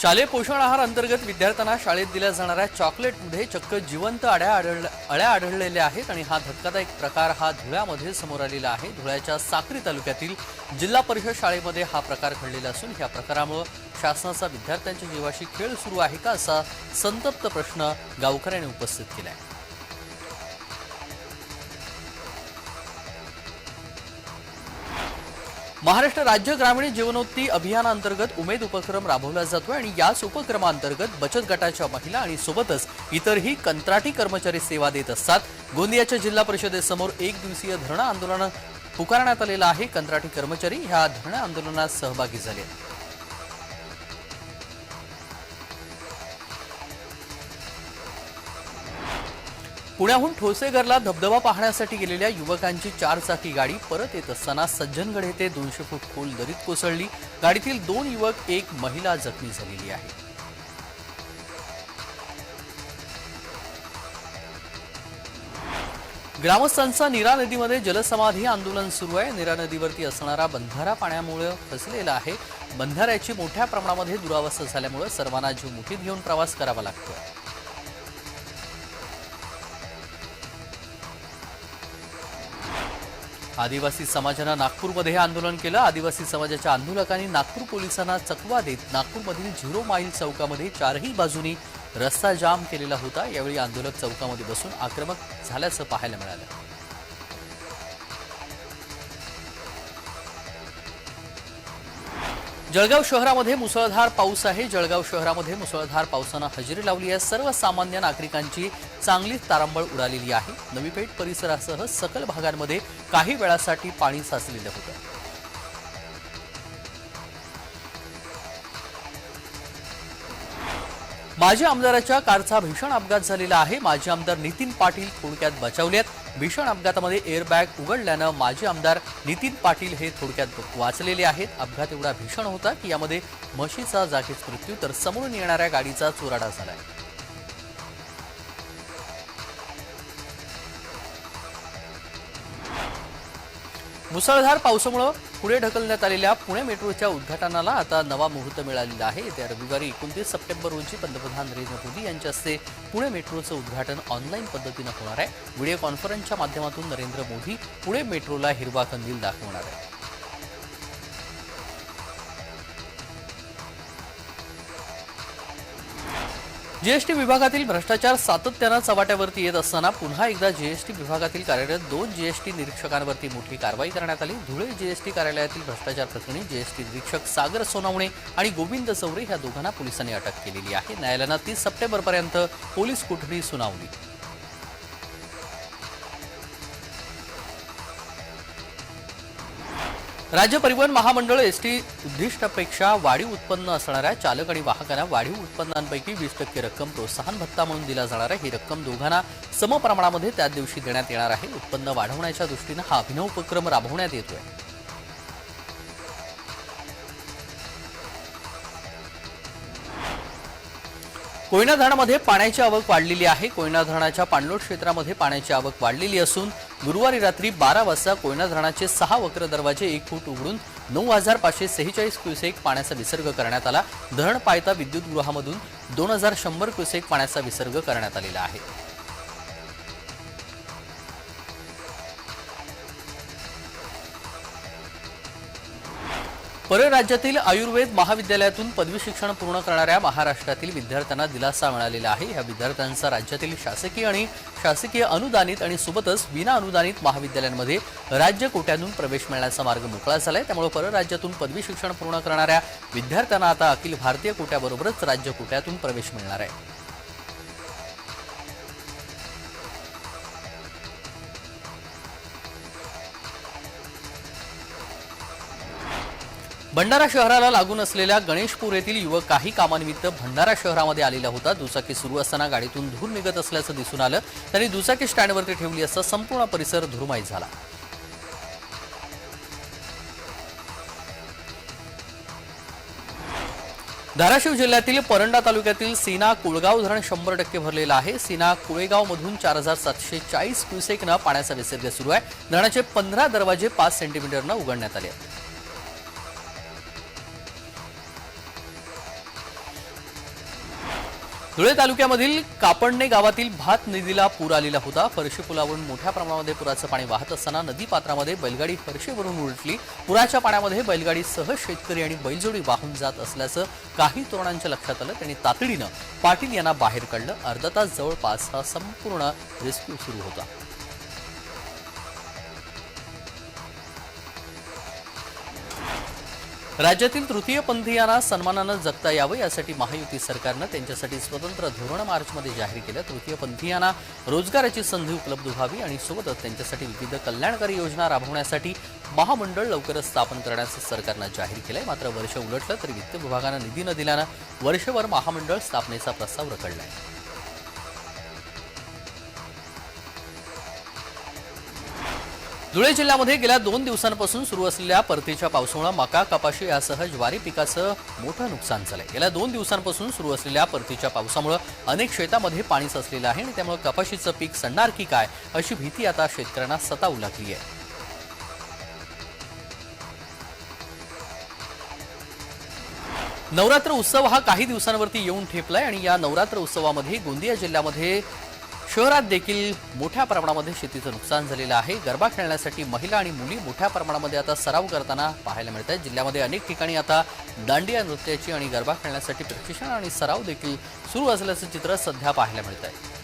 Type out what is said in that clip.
शालेय पोषण आहार अंतर्गत विद्यार्थ्यांना शाळेत दिल्या जाणाऱ्या चॉकलेटमध्ये चक्क जिवंत अड्या आढळ अळ्या आढळलेल्या आहेत आणि हा धक्कादायक प्रकार हा धुळ्यामध्ये समोर आलेला आहे. धुळ्याच्या साक्री तालुक्यातील जिल्हा परिषद शाळेमध्ये हा प्रकार घडलेला असून या प्रकारामुळे शासनाचा विद्यार्थ्यांच्या जीवाशी खेळ सुरू आहे का असा संतप्त प्रश्न गावकऱ्यांनी उपस्थित केला आहे महाराष्ट्र राज्य ग्रामीण जीवनोत्ती अभियानांतर्गत उमेद उपक्रम राबवला जातोय आणि याच उपक्रमांतर्गत बचत गटाच्या महिला आणि सोबतच इतरही कंत्राटी कर्मचारी सेवा देत असतात गोंदियाच्या जिल्हा परिषदेसमोर एक दिवसीय धरणं आंदोलन पुकारण्यात आलेलं आहे कंत्राटी कर्मचारी ह्या धरणं आंदोलनात सहभागी झाले आहेत. पुण्याहून ठोसेघरला धबधबा पाहण्यासाठी गेलेल्या युवकांची चारचाकी गाडी परत येत असताना सज्जनगड येथे दोनशे फूट खोल दरीत कोसळली. गाडीतील दोन युवक एक महिला जखमी झालेली आहे. ग्रामस्थांचा नीरा नदीमध्ये जलसमाधी आंदोलन सुरू आहे. नीरा नदीवरती असणारा बंधारा पाण्यामुळे फसलेला आहे. बंधाऱ्याची मोठ्या प्रमाणामध्ये दुरावस्था झाल्यामुळे सर्वांना जीव मुठीत घेऊन प्रवास करावा लागतो आदिवासी समाजानं नागपूरमध्ये हे आंदोलन केलं. आदिवासी समाजाच्या आंदोलकांनी नागपूर पोलिसांना चकवा देत नागपूरमधील झिरो माईल चौकामध्ये चारही बाजूनी रस्ता जाम केलेला होता. यावेळी आंदोलक चौकामध्ये बसून आक्रमक झाल्याचं पाहायला मिळालं. जळगाव शहरामध्ये मुसळधार पाऊस आहे. जळगाव शहरामध्ये मुसळधार पावसानं हजेरी लावली आहे. सर्वसामान्य नागरिकांची चांगलीच तारांबळ उडालेली आहे. नवी पेठ परिसरासह सकल भागांमध्ये काही वेळासाठी पाणी साचलेलं होतं. माजी आमदाराच्या कारचा भीषण अपघात झालेला आहे. माजी आमदार नितीन पाटील थोडक्यात बचावल्यात भीषण अपघातामध्ये एअरबॅग उघडल्यानं माजी आमदार नितीन पाटील हे थोडक्यात वाचलेले आहेत. अपघात एवढा भीषण होता की यामध्ये म्हशीचा जागीच मृत्यू तर समोरून येणाऱ्या गाडीचा चुराडा आहे मुसळधार पावसामुळं पुढे ढकलण्यात आलेल्या पुणे मेट्रोच्या उद्घाटनाला आता नवा मुहूर्त मिळालेला आहे. येत्या रविवारी एकोणतीस सप्टेंबर रोजी पंतप्रधान नरेंद्र मोदी यांच्या हस्ते पुणे मेट्रोचं उद्घाटन ऑनलाईन पद्धतीनं होणार आहे. व्हिडिओ कॉन्फरन्सच्या माध्यमातून नरेंद्र मोदी पुणे मेट्रोला हिरवा कंदील दाखवणार आहे जीएसटी विभागातील भ्रष्टाचार सातत्यानं चव्हाट्यावरती येत असताना पुन्हा एकदा जीएसटी विभागातील कार्यरत दोन जीएसटी निरीक्षकांवरती मोठी कारवाई करण्यात आली. धुळे जीएसटी कार्यालयातील भ्रष्टाचार प्रकरणी जीएसटी निरीक्षक सागर सोनावणे आणि गोविंद चौरे ह्या दोघांना पोलिसांनी अटक केलेली आहे. न्यायालयानं तीस सप्टेंबरपर्यंत पोलीस कोठडी सुनावली. राज्य परिवहन महामंडळ एस टी उद्दिष्टापेक्षा वाढीव उत्पन्न असणाऱ्या चालक आणि वाहकांना वाढीव उत्पन्नांपैकी वीस टक्के रक्कम प्रोत्साहन भत्ता म्हणून दिला जाणार आहे. ही रक्कम दोघांना समप्रमाणामध्ये त्याच दिवशी देण्यात येणार आहे. उत्पन्न वाढवण्याच्या दृष्टीनं हा अभिनव उपक्रम राबवण्यात येतोय. कोयना धरणामध्ये पाण्याची आवक वाढलेली आहे. कोयना धरणाच्या पाणलोट क्षेत्रामध्ये पाण्याची आवक वाढलेली असून गुरुवारी रात्री बारा वाजता कोयना धरणाचे सहा वक्र दरवाजे एक फूट उघडून नऊ हजार पाचशे सेहेचाळीस क्युसेक पाण्याचा विसर्ग करण्यात आला. धरण पायता विद्युत गृहामधून दोन हजार शंभर क्युसेक पाण्याचा विसर्ग करण्यात आलेला आहे. परराज्यातील आयुर्वेद महाविद्यालयातून पदवी शिक्षण पूर्ण करणाऱ्या महाराष्ट्रातील विद्यार्थ्यांना दिलासा मिळालेला आहे. या विद्यार्थ्यांचा राज्यातील शासकीय आणि शासकीय अनुदानित आणि सोबतच विना अनुदानित महाविद्यालयांमध्ये राज्य कोट्यातून प्रवेश मिळण्याचा मार्ग मोकळा झालाय. त्यामुळे परराज्यातून पदवी शिक्षण पूर्ण करणाऱ्या विद्यार्थ्यांना आता अखिल भारतीय कोट्याबरोबरच राज्य कोट्यातून प्रवेश मिळणार आहे. भंडारा शहराला लागून असलेल्या गणेशपूर येथील युवक काही कामानिमित्त भंडारा शहरामध्ये आलेला होता. दुचाकी सुरू असताना गाडीतून धूर निघत असल्याचं दिसून आलं. त्यांनी दुचाकी स्टँडवरती ठेवली असता संपूर्ण परिसर धुरमाई झाला. धाराशिव जिल्ह्यातील परंडा तालुक्यातील सीना कुळगाव धरण शंभर टक्के भरलेलं आहे. सीना कुळेगाव मधून चार हजार सातशे चाळीस क्युसेकनं पाण्याचा विसर्ग सुरू आहे. धरणाचे पंधरा दरवाजे पाच सेंटीमीटरनं उघडण्यात आले आहेत. धुळे तालुक्यामधील कापडणे गावातील भात नदीला पूर आलेला होता. फरशी पुलावरून मोठ्या प्रमाणामध्ये पुराचं पाणी वाहत असताना नदी पात्रामध्ये बैलगाडी फरशीवरून उलटली. पुराच्या पाण्यामध्ये बैलगाडीसह शेतकरी आणि बैलजोडी वाहून जात असल्याचं काही तरुणांच्या लक्षात आलं. त्यांनी तातडीनं पाटील यांना बाहेर काढलं. अर्धा तास जवळपास हा संपूर्ण रेस्क्यू सुरू होता. राज्यातील तृतीयपंथीयांना सन्मानानं जगता यावं यासाठी महायुती सरकारनं त्यांच्यासाठी स्वतंत्र धोरण मार्चमध्ये जाहीर केलं. तृतीयपंथीयांना रोजगाराची संधी उपलब्ध व्हावी आणि सोबतच त्यांच्यासाठी विविध कल्याणकारी योजना राबवण्यासाठी महामंडळ लवकरच स्थापन करण्याचं सरकारनं जाहीर केलंय. मात्र वर्ष उलटलं तरी वित्त विभागानं निधी न दिल्यानं वर्षभर महामंडळ स्थापनेचा प्रस्ताव रखडलाय. धुळे जिल्ह्यामध्ये गेल्या दोन दिवसांपासून सुरू असलेल्या परतीच्या पावसामुळे मका कपाशी यासह ज्वारी पिकाचं मोठं नुकसान झालंय. गेल्या दोन दिवसांपासून सुरू असलेल्या परतीच्या पावसामुळे अनेक शेतामध्ये पाणी साचलेलं आहे आणि त्यामुळे कपाशीचं पीक सडणार की काय अशी भीती आता शेतकऱ्यांना सतावू लागली आहे. नवरात्र उत्सव हा काही दिवसांवरती येऊन ठेपलाय आणि या नवरात्र उत्सवामध्ये गोंदिया जिल्ह्यामध्ये शहरात देखील मोठ्या प्रमाणामध्ये शेतीचं नुकसान झालेलं आहे. गरबा खेळण्यासाठी महिला आणि मुली मोठ्या प्रमाणामध्ये आता सराव करताना पाहायला मिळत आहेत. जिल्ह्यामध्ये अनेक ठिकाणी आता दांडिया नृत्याची आणि गरबा खेळण्यासाठी प्रशिक्षण आणि सराव देखील सुरू असल्याचं चित्र सध्या पाहायला मिळत आहे.